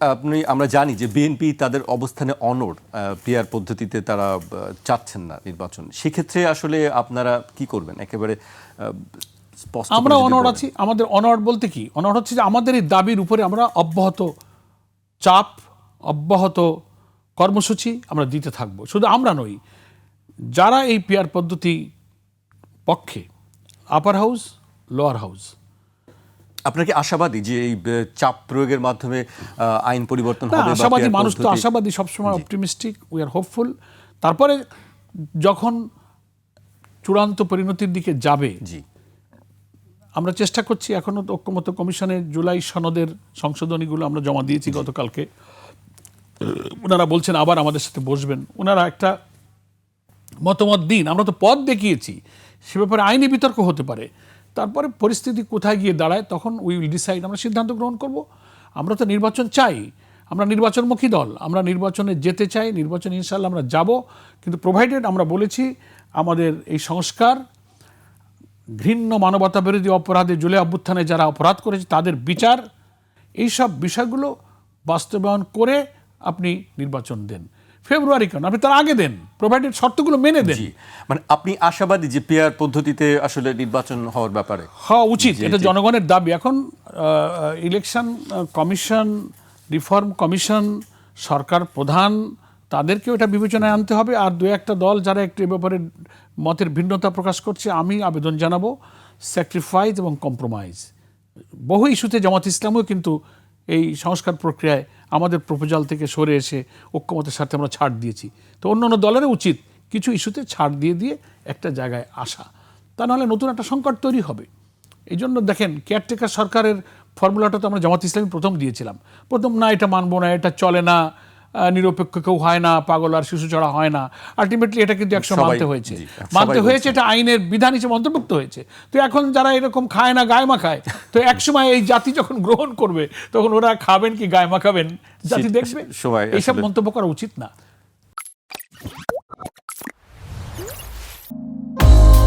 আপনি আমরা জানি যে বিএনপি তাদের অবস্থানে অনড় পিয়ার পদ্ধতিতে তারা চাচ্ছেন না নির্বাচন। সেক্ষেত্রে আসলে আপনারা কি করবেন? একেবারে আমরা অনড় আছি আমাদের অনড় বলতে কি? অনড় হচ্ছে যে আমাদের এই দাবির উপরে আমরা অব্যাহত চাপ অব্যাহত কর্মসূচি আমরা দিতে থাকব। শুধু আমরা নই যারা এই পিয়ার পদ্ধতি পক্ষে আপার হাউস লোয়ার হাউস আপনার কি আশাবাদী যে এই চাপ প্রয়োগের মাধ্যমে আইন পরিবর্তন হবে আশাবাদী মানুষ তো আশাবাদী সবসময় অপটিমিস্টিক উই আর হোপফুল তারপরে যখন চূড়ান্ত পরিণতির দিকে যাবে জি। আমরা চেষ্টা করছি এখনও তো ঐক্যমত্য কমিশনের জুলাই সনদের সংশোধনীগুলো আমরা জমা দিয়েছি গতকালকে। ওনারা বলছেন আবার আমাদের সাথে বসবেন। ওনারা একটা মতামত দিন। আমরা তো পথ দেখিয়েছি। সে ব্যাপারে আইনি বিতর্ক হতে পারে। তারপরে পরিস্থিতি কোথায় গিয়ে দাঁড়ায়, তখন উই উইল ডিসাইড আমরা সিদ্ধান্ত গ্রহণ করব। আমরা তো নির্বাচন চাই, আমরা নির্বাচনমুখী দল, আমরা নির্বাচনে যেতে চাই, নির্বাচনে ইনশাল্লাহ আমরা যাব। কিন্তু প্রোভাইডেড আমরা বলেছি আমাদের এই সংস্কার, ঘৃণ্য মানবতা বিরোধী অপরাধে জুলে অভ্যুত্থানে যারা অপরাধ করেছে তাদের বিচার, এইসব বিষয়গুলো বাস্তবায়ন করে আপনি নির্বাচন দেন। ফেব্রুয়ারি কেন? আপনি তার আগে দেন প্রোভাইডেড শর্তগুলো মেনে দেন। মানে আপনি আশাবাদী যে পেয়ার পদ্ধতিতে আসলে নির্বাচন হওয়ার ব্যাপারে। হওয়া উচিত এটা জনগণের দাবি। এখন ইলেকশন কমিশন রিফর্ম কমিশন সরকার প্রধান তাদেরকেও এটা বিবেচনায় আনতে হবে। আর দু একটা দল যারা একটু এ ব্যাপারে মতের ভিন্নতা প্রকাশ করছে আমি আবেদন জানাব স্যাক্রিফাইস এবং কম্প্রোমাইজ বহু ইস্যুতে জামাত ইসলামও কিন্তু এই সংস্কার প্রক্রিয়ায় আমাদের প্রপোজাল থেকে সরে এসে ঐক্যমতের সাথে আমরা ছাড় দিয়েছি। তো অন্য অন্য দলের উচিত কিছু ইস্যুতে ছাড় দিয়ে দিয়ে একটা জায়গায় আসা। তা নাহলে নতুন একটা সংকট তৈরি হবে। এই জন্য দেখেন কেয়ারটেকার সরকারের ফর্মুলাটা তো আমরা জামাত ইসলামী প্রথম দিয়েছিলাম। প্রথম না এটা মানবো না, এটা চলে না। নিরপেক্ষ কেউ হয় না পাগল আর শিশু চড়া হয় না। আলটিমেটলি এটা কিন্তু একসময় মানতে হয়েছে। মানতে হয়েছে এটা আইনের বিধান হিসেবে অন্তর্ভুক্ত হয়েছে। তো এখন যারা এরকম খায় না গায়ে মাখায় তো একসময় এই জাতি যখন গ্রহণ করবে তখন ওরা খাবেন কি গায়ে মাখাবেন? জাতি দেখবে। এইসব মন্তব্য করা উচিত না।